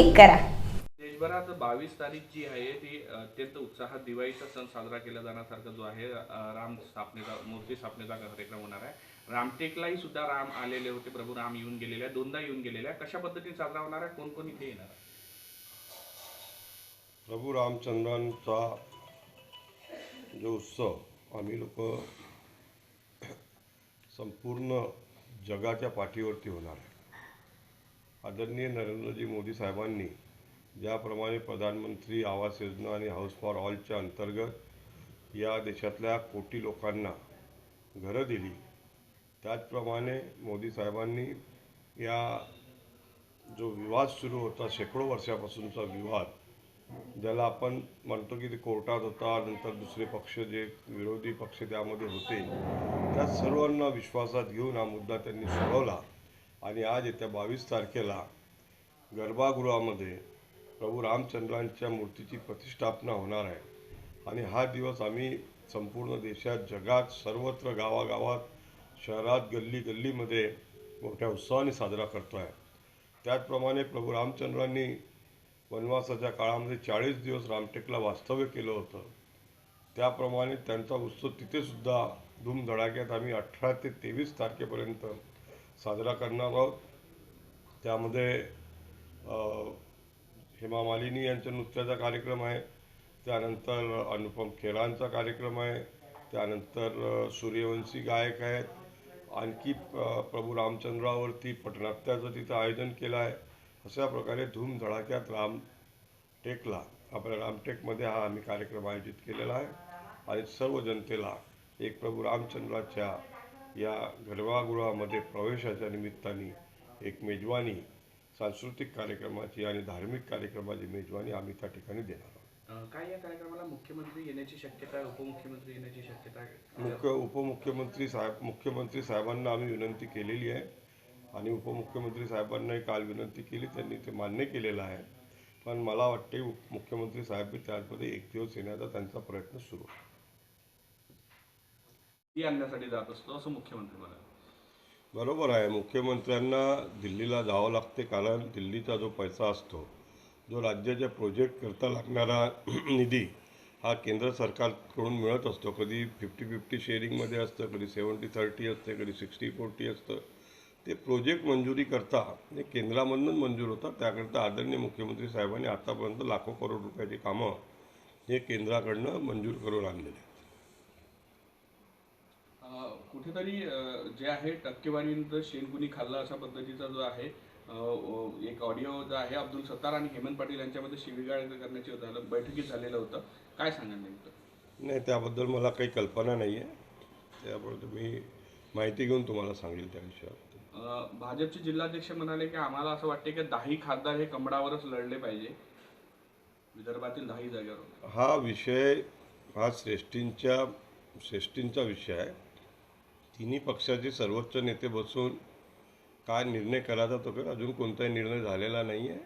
Click करा. देशभरात बावीस तारीख जी आहे ती अत्यंत उत्साहात दिवाळीचा सण साजरा केला जाण्यासारखा जो आहे राम स्थापनेचा मूर्ती स्थापनेचा कार्यक्रम होणार आहे. रामटेकलाही सुद्धा राम आलेले होते प्रभू राम येऊन गेलेले आहे दोनदा येऊन गेलेले आहे कशा पद्धतीने साजरा होणार आहे कोण कोण इथे येणार? आहे प्रभू रामचंद्रांचा जो उत्सव आम्ही लोक संपूर्ण जगाच्या पाठीवरती होणार आहे. आदरणीय नरेंद्रजी मोदी साहेबांनी ज्याप्रमाणे प्रधानमंत्री आवास योजना आणि हाऊस फॉर ऑलच्या अंतर्गत या देशातल्या कोटी लोकांना घरं दिली त्याचप्रमाणे मोदी साहेबांनी या जो विवाद सुरू होता शेकडो वर्षापासूनचा विवाद ज्याला आपण म्हणतो की ते कोर्टात होता नंतर दुसरे पक्ष जे विरोधी पक्ष त्यामध्ये होते त्या सर्वांना विश्वासात घेऊन हा मुद्दा त्यांनी सोडवला. आणि आज येत्या बावीस तारखेला गर्भागृहामध्ये प्रभू रामचंद्रांच्या मूर्तीची प्रतिष्ठापना होणार आहे. आणि हा दिवस आम्ही संपूर्ण देशात जगात सर्वत्र गावागावात शहरात गल्ली गल्लीमध्ये मोठ्या उत्साहाने साजरा करतो आहे त्याचप्रमाणे प्रभू रामचंद्रांनी वनवासाच्या काळामध्ये चाळीस दिवस रामटेकला वास्तव्य केलं होतं. त्याप्रमाणे त्यांचा उत्सव तिथेसुद्धा धूमधडाक्यात आम्ही अठरा ते तेवीस तारखेपर्यंत साजरा करणार आहोत. त्यामध्ये हेमा मालिनी यांच्या नृत्याचा कार्यक्रम आहे. त्यानंतर अनुपम खेरांचा कार्यक्रम आहे. त्यानंतर सूर्यवंशी गायक आहेत. आणखी प्रभू रामचंद्रावरती पटनाट्याचं तिथं आयोजन केलं आहे. अशा प्रकारे धूमधडाक्यात रामटेकला आपल्या रामटेकमध्ये हा आम्ही कार्यक्रम आयोजित केलेला आहे. आणि सर्व जनतेला एक प्रभू रामचंद्राच्या या गर्भागृहामध्ये प्रवेशाच्या निमित्ताने एक मेजवानी सांस्कृतिक कार्यक्रमाची आणि धार्मिक कार्यक्रमाची मेजवानी आम्ही त्या ठिकाणी देणार आहोत. काय या कार्यक्रमाला मुख्यमंत्री येण्याची शक्यता उपमुख्यमंत्री येण्याची शक्यता मुख्य उपमुख्यमंत्री साहेब मुख्यमंत्री साहेबांना आम्ही विनंती केलेली आहे आणि उपमुख्यमंत्री साहेबांनाही काल विनंती केली त्यांनी ते मान्य केलेलं आहे. पण मला वाटते उपमुख्यमंत्री साहेब त्यामध्ये एक दिवस येण्याचा त्यांचा प्रयत्न सुरू आहे. ती आणण्यासाठी जात असतो असं मुख्यमंत्री म्हणाले. बरोबर आहे. मुख्यमंत्र्यांना दिल्लीला जावं लागते कारण दिल्लीचा जो पैसा असतो जो राज्याच्या प्रोजेक्टकरता लागणारा निधी हा केंद्र सरकारकडून मिळत असतो. कधी फिफ्टी फिफ्टी शेअरिंगमध्ये असतं कधी सेवन्टी थर्टी असते कधी सिक्स्टी फोर्टी असतं. ते प्रोजेक्ट मंजुरी करता हे केंद्रामधूनच मंजूर होतात. त्याकरता आदरणीय मुख्यमंत्री साहेबांनी आतापर्यंत लाखो करोड रुपयाची कामं हे केंद्राकडनं मंजूर करून आणलेले आहेत. कुठेतरी जे आहे टक्केवारीनंतर शेण कुणी खाल्लं अशा पद्धतीचा जो आहे एक ऑडिओ जो आहे अब्दुल सत्तार आणि हेमंत पाटील यांच्यामध्ये शिवीगाळ करण्याची झालं बैठकीत झालेलं होतं. काय सांगाल नेमकं? नाही त्याबद्दल मला काही कल्पना नाही आहे. त्याबद्दल मी माहिती घेऊन तुम्हाला सांगेल त्या विषयावर. भाजपचे जिल्हाध्यक्ष म्हणाले की आम्हाला असं वाटते की दाही खासदार हे कमळावरच लढले पाहिजे. विदर्भातील दाही जागेवर. हा विषय हा श्रेष्ठींच्या श्रेष्ठींचा विषय आहे. तिन्ही पक्षाचे सर्वोच्च नेते बसून काय निर्णय करायचा तो काय अजून कोणताही निर्णय झालेला नाही आहे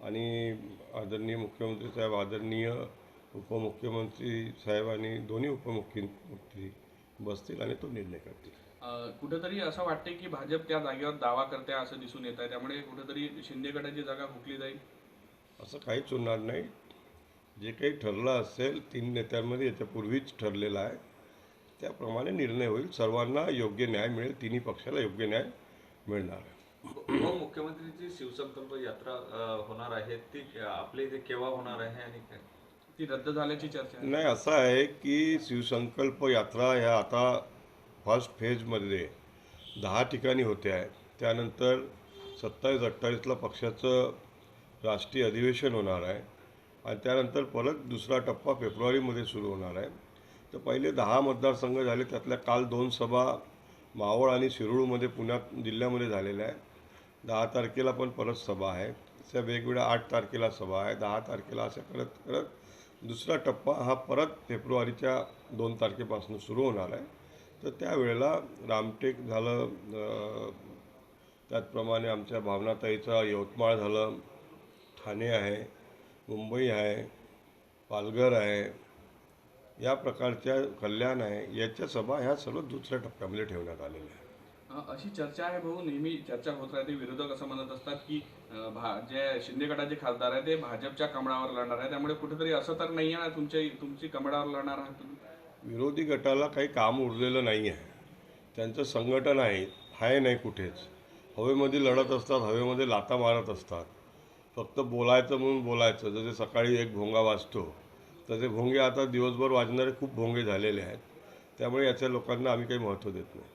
आणि आदरणीय मुख्यमंत्री साहेब आदरणीय उपमुख्यमंत्री साहेब आणि दोन्ही उपमुख्यमंत्री बसतील आणि तो निर्णय करतील. कुठेतरी असं वाटते की भाजप त्या जागेवर दावा करते असं दिसून येत आहे. त्यामुळे कुठेतरी शिंदे गटाची जागा हुकली जाईल? असं काहीच होणार नाही. जे काही ठरलं असेल तीन नेत्यांमध्ये याच्यापूर्वीच ठरलेलं आहे. त्याप्रमाणे निर्णय होईल. सर्वांना योग्य न्याय मिळेल. तिन्ही पक्षाला योग्य न्याय मिळणार आहे. उपमुख्यमंत्रीची शिवसंकल्प यात्रा होणार आहे. ती अ, आपल्या इथे केव्हा होणार आहे आणि काय? ती रद्द झाल्याची चर्चा नाही असं आहे की शिवसंकल्प यात्रा ह्या आता फर्स्ट फेजमध्ये दहा ठिकाणी होते आहे. त्यानंतर सत्तावीस अठ्ठावीसला पक्षाचं राष्ट्रीय अधिवेशन होणार आहे. आणि त्यानंतर परत दुसरा टप्पा फेब्रुवारीमध्ये सुरू होणार आहे. तर पहिले दहा मतदारसंघ झाले त्यातल्या काल दोन सभा मावळ आणि शिरूळमध्ये पुण्यात जिल्ह्यामध्ये झालेल्या आहे दहा तारखेला पण परत सभा आहे. अशा वेगवेगळ्या आठ तारखेला सभा आहे. दहा तारखेला असं करत करत दुसरा टप्पा हा परत फेब्रुवारीच्या दोन तारखेपासून सुरू होणार आहे. तर त्यावेळेला रामटेक झालं त्याचप्रमाणे आमच्या भावनाताईचा यवतमाळ झालं ठाणे आहे मुंबई आहे पालघर आहे या प्रकारच्या कल्याण आहे याच्या सभा ह्या सर्व दुसऱ्या टप्प्यामध्ये ठेवण्यात आलेल्या आहे अ, अशी चर्चा आहे भाऊ नेहमी चर्चा होत राहते विरोधक असं म्हणत असतात की भा जे शिंदे गटाचे खासदार आहे ते भाजपच्या कमळावर लढणार आहे त्यामुळे कुठेतरी असं तर नाही आहे ना तुमच्या तुमची कमळावर लढणार आहात तुम्ही? विरोधी गटाला काही काम उरलेलं नाही आहे. त्यांचं संघटन आहे आहे नाही कुठेच. हवेमध्ये लढत असतात हवेमध्ये लाता मारत असतात. फक्त बोलायचं म्हणून बोलायचं. जसे सकाळी एक भोंगा वाजतो तसे भोंगे आता दिवसभर वाजणारे खूप भोंगे झालेले आहेत. त्यामुळे याच्या लोकांना आम्ही काही महत्त्व देत नाही.